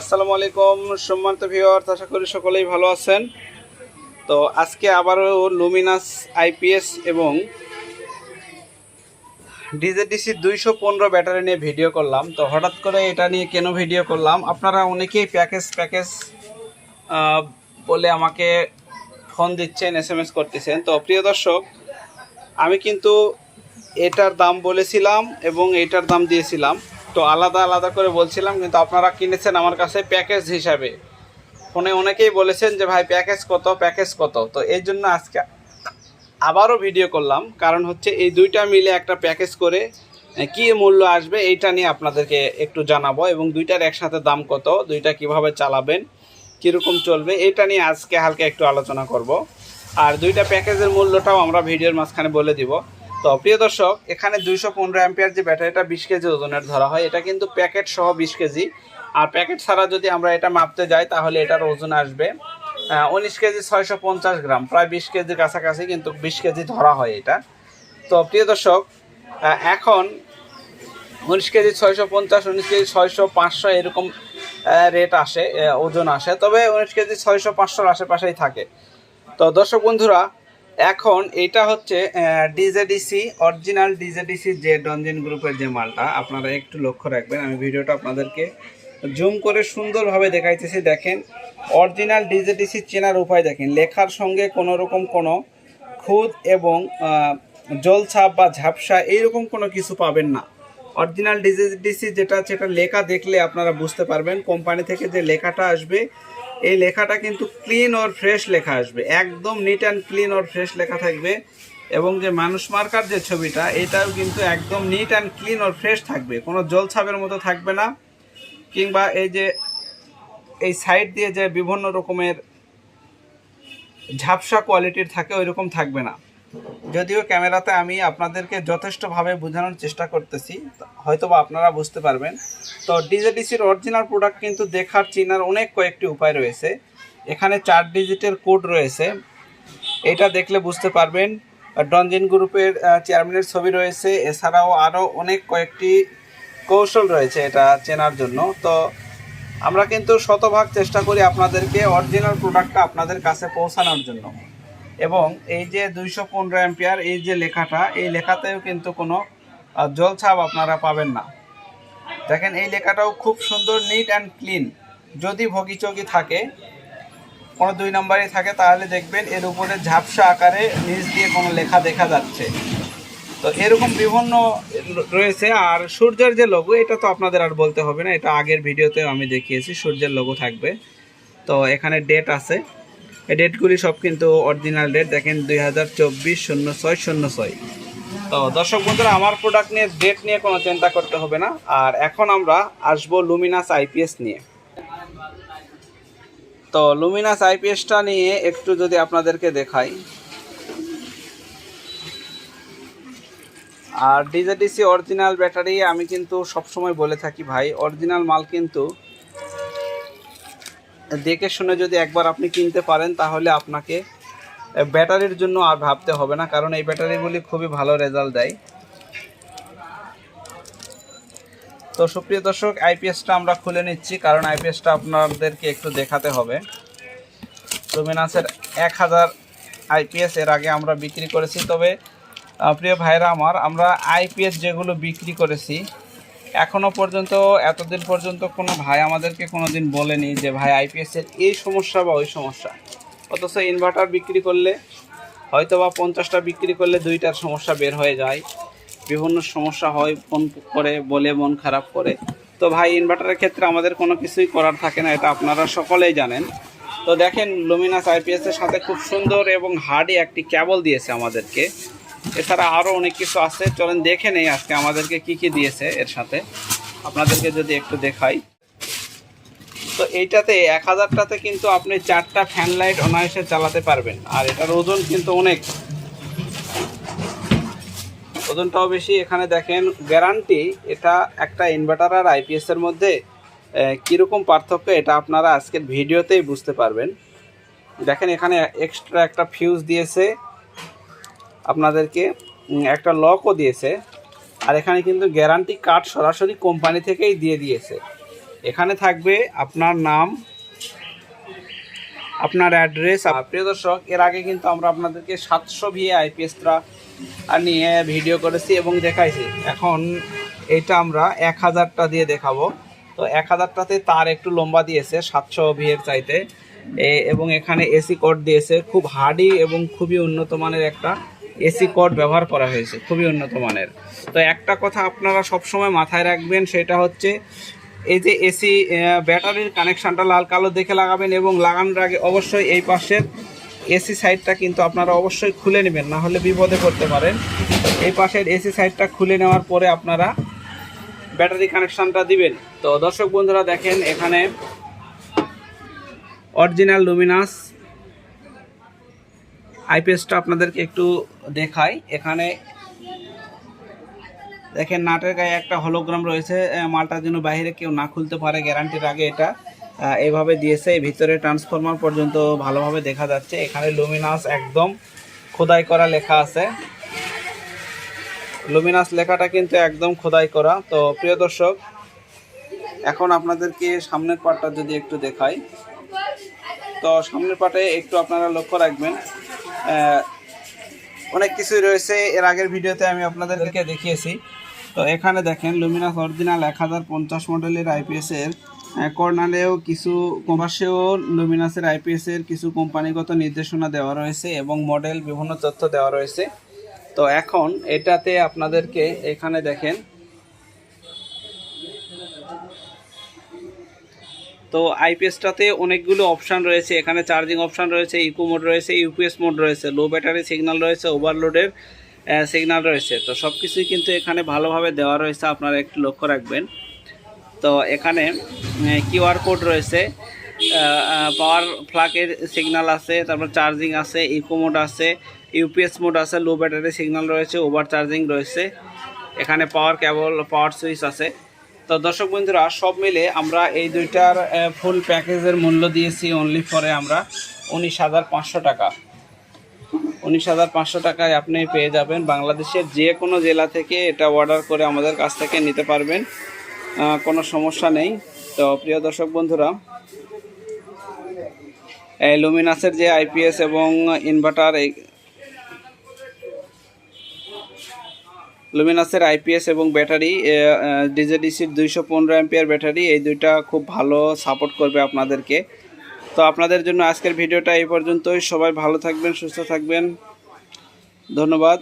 আসসালামু আলাইকুম, সম্মানিত ভিউয়ার আশা করি সকলেই ভালো আছেন। তো আজকে আবারও লুমিনাস আইপিএস এবং ডিজেডিসি দুইশো পনেরো ব্যাটারি নিয়ে ভিডিও করলাম। তো হঠাৎ করে এটা নিয়ে কেন ভিডিও করলাম? আপনারা অনেকেই প্যাকেজ প্যাকেজ বলে আমাকে ফোন দিচ্ছেন এস এম এস করতেছেন। তো প্রিয় দর্শক, আমি কিন্তু এটার দাম বলেছিলাম এবং এটার দাম দিয়েছিলাম। তো আলাদা আলাদা করে বলছিলাম, কিন্তু আপনারা কিনেছেন আমার কাছে প্যাকেজ হিসাবে। ফোনে অনেকেই বলেছেন যে, ভাই প্যাকেজ কত প্যাকেজ কত? তো এই জন্য আজকে আবারও ভিডিও করলাম। কারণ হচ্ছে এই দুইটা মিলে একটা প্যাকেজ করে কি মূল্য আসবে এইটা নিয়ে আপনাদেরকে একটু জানাব এবং দুইটার একসাথে দাম কত, দুইটা কীভাবে চালাবেন, কীরকম চলবে, এটা নিয়ে আজকে হালকা একটু আলোচনা করব। আর দুইটা প্যাকেজের মূল্যটাও আমরা ভিডিওর মাঝখানে বলে দিব। তো প্রিয় দর্শক, এখানে দুইশো পনেরো অ্যাম্পিয়ার যে ব্যাটারিটা বিশ কেজি ওজনের ধরা হয়, এটা কিন্তু প্যাকেট সহ বিশ কেজি। আর প্যাকেট ছাড়া যদি আমরা এটা মাপতে যাই, তাহলে এটার ওজন আসবে উনিশ কেজি ছয়শো পঞ্চাশ গ্রাম, প্রায় বিশ কেজির কাছাকাছি কিন্তু বিশ কেজি ধরা হয় এটা। তো প্রিয় দর্শক এখন উনিশ কেজি ছয়শো পঞ্চাশ, উনিশ কেজি ছয়শো পাঁচশো এরকম রেট আসে ওজন আসে। তবে উনিশ কেজি ছয়শো পাঁচশোর আশেপাশেই থাকে। তো দর্শক বন্ধুরা এখন এটা হচ্ছে ডিজেডিসি অরিজিনাল ডিজেডিসি যে ডনজেন গ্রুপের যে মালটা, আপনারা একটু লক্ষ্য রাখবেন, আমি ভিডিওটা আপনাদেরকে জুম করে সুন্দরভাবে দেখাইতেছি। দেখেন অরিজিনাল ডিজেডিসি চেনার উপায় দেখেন, লেখার সঙ্গে কোনো রকম কোনো খুদ এবং জলছাপ বা ঝাপসা এইরকম কোনো কিছু পাবেন না। অরিজিনাল ডিজিডিসি যেটা এটা লেখা দেখলে আপনারা বুঝতে পারবেন কোম্পানি থেকে যে লেখাটা আসবে এই লেখাটা কিন্তু ক্লিন ওর ফ্রেশ লেখা আসবে। একদম neat and clean or fresh লেখা থাকবে। এবং যে মানুষ মার্কার যে ছবিটা, এটাও কিন্তু একদম neat and clean or fresh থাকবে। কোনো জলছাপের মতো থাকবে না। কিংবা এই যে, এই সাইড দিয়ে যে বিভিন্ন রকমের ঝাপসা কোয়ালিটির থাকে ওই রকম থাকবে না। যদিও ক্যামেরাতে আমি আপনাদেরকে যথেষ্টভাবে বোঝানোর চেষ্টা করতেছি, হয়তোবা আপনারা বুঝতে পারবেন। তো ডিজেডিসির অরিজিনাল প্রোডাক্ট কিন্তু দেখার চিনার অনেক কয়েকটি উপায় রয়েছে। এখানে চার ডিজিটের কোড রয়েছে। এটা দেখলে বুঝতে পারবেন ডনজেন গ্রুপের চেয়ারম্যানের ছবি রয়েছে। এছাড়াও আরও অনেক কয়েকটি কৌশল রয়েছে এটা চেনার জন্য। তো আমরা কিন্তু শতভাগ চেষ্টা করি আপনাদেরকে অরিজিনাল প্রোডাক্টটা আপনাদের কাছে পৌঁছানোর জন্য। এবং এই যে দুইশো পনেরো অ্যাম্পিয়ার, এই যে লেখাটা, এই লেখাতেও কিন্তু কোনো জলছাপ আপনারা পাবেন না। দেখেন, এই লেখাটাও খুব সুন্দর নিট অ্যান্ড ক্লিন যদি ভগিচগি থাকে, কোনো দুই নম্বরই থাকে, তাহলে দেখবেন এর উপরে ঝাপসা আকারে নিচ দিয়ে কোনো লেখা দেখা যাচ্ছে। তো এরকম বিভিন্ন রয়েছে, আর সূর্যের যে লোগো এটা তো আপনাদের আর বলতে হবে না, এটা আগের ভিডিওতে আমি দেখিয়েছি, সূর্যের লোগো থাকবে। তো এখানে ডেট আছে। এই ডেটগুলি সব কিন্তু অরিজিনাল ডেট দেখেন দুই হাজার চব্বিশ শূন্য ছয় শূন্য ছয়। তো দর্শক বন্ধুরা, আমার প্রোডাক্ট নিয়ে ডেট নিয়ে কোনো চিন্তা করতে হবে না। আর এখন আমরা আসব লুমিনাস আইপিএস নিয়ে। তো লুমিনাস আইপিএসটা নিয়ে একটু যদি আপনাদেরকে দেখাই। আর ডিজেডিসি অরিজিনাল ব্যাটারি আমি কিন্তু সবসময় বলে থাকি ভাই অরিজিনাল মাল কিন্তু দেখে শুনে যদি একবার আপনি কিনতে পারেন, তাহলে আপনাকে ব্যাটারির জন্য আর ভাবতে হবে না, কারণ এই ব্যাটারিগুলি খুবই ভালো রেজাল্ট দেয়। তো সুপ্রিয় দর্শক, আইপিএসটা আমরা খুলে নিচ্ছি, কারণ আইপিএসটা আপনাদেরকে একটু দেখাতে হবে। লুমিনাসের এক হাজার আইপিএস এর আগে আমরা বিক্রি করেছি, তবে প্রিয় ভাইরা আমার, আমরা আইপিএস যেগুলো বিক্রি করেছি এখনও পর্যন্ত, এতদিন পর্যন্ত কোনো ভাই আমাদেরকে কোনো দিন বলেনি যে, ভাই আইপিএস এর এই সমস্যা বা ওই সমস্যা। অথচ ইনভার্টার বিক্রি করলে হয়তো বা পঞ্চাশটা বিক্রি করলে দুইটার সমস্যা বের হয়ে যায়। বিভিন্ন সমস্যা হয় ফোন করে, বলে মন খারাপ করে। তো ভাই ইনভার্টারের ক্ষেত্রে আমাদের কোনো কিছুই করার থাকে না, এটা আপনারা সকলেই জানেন। তো দেখেন লুমিনাস আইপিএস এর সাথে খুব সুন্দর এবং হার্ডি একটি ক্যাবল দিয়েছে আমাদেরকে। এছাড়া আরও অনেক কিছু আছে। চলেন দেখে নেই আজকে আমাদেরকে কি কি দিয়েছে এর সাথে। আপনাদেরকে যদি একটু দেখাই। তো এইটাতে এক হাজারটাতে কিন্তু আপনি চারটা ফ্যান লাইট অনায়াসে চালাতে পারবেন। আর এটার ওজন কিন্তু অনেক। ওজনটাও বেশি। এখানে দেখেন গ্যারান্টি এটা একটা ইনভার্টার আর আইপিএস এর মধ্যে কীরকম পার্থক্য এটা আপনারা আজকের ভিডিওতেই বুঝতে পারবেন। দেখেন এখানে এক্সট্রা একটা ফিউজ দিয়েছে। আপনাদেরকে একটা লকও দিয়েছে। আর এখানে কিন্তু গ্যারান্টি কার্ড সরাসরি কোম্পানি থেকেই দিয়ে দিয়েছে। এখানে থাকবে আপনার নাম, আপনার অ্যাড্রেস আর প্রিয় দর্শক, এর আগে কিন্তু আমরা আপনাদেরকে সাতশো ভিএ আইপিএসটা নিয়ে ভিডিও করেছি এবং দেখাইছি। এখন এটা আমরা এক হাজারটা দিয়ে দেখাবো। তো এক হাজারটাতে তার একটু লম্বা দিয়েছে, সাতশো ভিএর চাইতে। এবং এখানে এসি কোড দিয়েছে। খুব হার্ডি এবং খুবই উন্নত মানের একটা এসি কোড ব্যবহার করা হয়েছে, খুবই উন্নত মানের। তো একটা কথা আপনারা সবসময় মাথায় রাখবেন, সেটা হচ্ছে এই যে এসি ব্যাটারির কানেকশানটা লাল কালো দেখে লাগাবেন এবং লাগানোর আগে অবশ্যই এই পাশের এসি সাইডটা কিন্তু আপনারা অবশ্যই খুলে নেবেন, না হলে বিপদে পড়তে পারেন। এই পাশের এসি সাইডটা খুলে নেওয়ার পরে আপনারা ব্যাটারি কানেকশানটা দিবেন। তো দর্শক বন্ধুরা দেখেন, এখানে অরিজিনাল লুমিনাস আইপিএসটা আপনাদেরকে একটু দেখাই। এখানে দেখেন, নাটের গায়ে একটা হলোগ্রাম রয়েছে। মালটার জন্য বাইরে কেউ না খুলতে পারে গ্যারান্টির আগে এটা এভাবে দিয়েছে। ভিতরে ট্রান্সফরমার পর্যন্ত ভালোভাবে দেখা যাচ্ছে। এখানে লুমিনাস একদম খোদাই করা লেখা আছে। লুমিনাস লেখাটা কিন্তু একদম খোদাই করা। তো, প্রিয় দর্শক, এখন আপনাদেরকে সামনের পার্টটা যদি একটু দেখাই। তো, সামনের পাটে একটু আপনারা লক্ষ্য রাখবেন। অনেক কিছুই রয়েছে। এর আগের ভিডিওতে আমি আপনাদেরকে দেখিয়েছি। তো এখানে দেখেন লুমিনাস অরিজিনাল এক হাজার পঞ্চাশ মডেলের আইপিএসের কর্নালেও কিছু, প্রবাসেও লুমিনাসের আইপিএসের কিছু কোম্পানিগত নির্দেশনা দেওয়া রয়েছে এবং মডেল বিভিন্ন তথ্য দেওয়া রয়েছে। তো এখন এটাতে আপনাদেরকে এখানে দেখেন তো আইপিএসটাতে অনেকগুলো অপশান রয়েছে। এখানে চার্জিং অপশান রয়েছে ইকো মোড রয়েছে ইউপিএস মোড রয়েছে লো ব্যাটারি সিগন্যাল রয়েছে ওভারলোডের সিগন্যাল রয়েছে। তো সব কিছুই কিন্তু এখানে ভালোভাবে দেওয়া রয়েছে, আপনারা একটু লক্ষ্য রাখবেন। তো এখানে কিউআর কোড রয়েছে পাওয়ার ফ্লাকের সিগন্যাল আছে, তারপর চার্জিং আছে ইকো মোড আছে ইউপিএস মোড আছে লো ব্যাটারি সিগন্যাল রয়েছে ওভার চার্জিং রয়েছে। এখানে পাওয়ার কেবল পাওয়ার সুইচ আছে। তো দর্শক বন্ধুরা, সব মিলে আমরা এই দুইটার ফুল প্যাকেজের মূল্য দিয়েছি অনলি ফরে আমরা উনিশ হাজার পাঁচশো টাকা। উনিশ হাজার পাঁচশো টাকায় আপনি পেয়ে যাবেন বাংলাদেশের যে কোনো জেলা থেকে এটা অর্ডার করে আমাদের কাছ থেকে নিতে পারবেন। কোনো সমস্যা নেই। তো প্রিয় দর্শক বন্ধুরা, এই লুমিনাসের যে আইপিএস এবং ইনভার্টার লুমিনাসের আইপিএস এবং ব্যাটারি ডিজেডিসির দুইশো পনেরো অ্যাম্পিয়ার ব্যাটারি, এই দুইটা খুব ভালো সাপোর্ট করবে আপনাদেরকে। তো আপনাদের জন্য আজকের ভিডিওটা এই পর্যন্তই। সবাই ভালো থাকবেন, সুস্থ থাকবেন। ধন্যবাদ।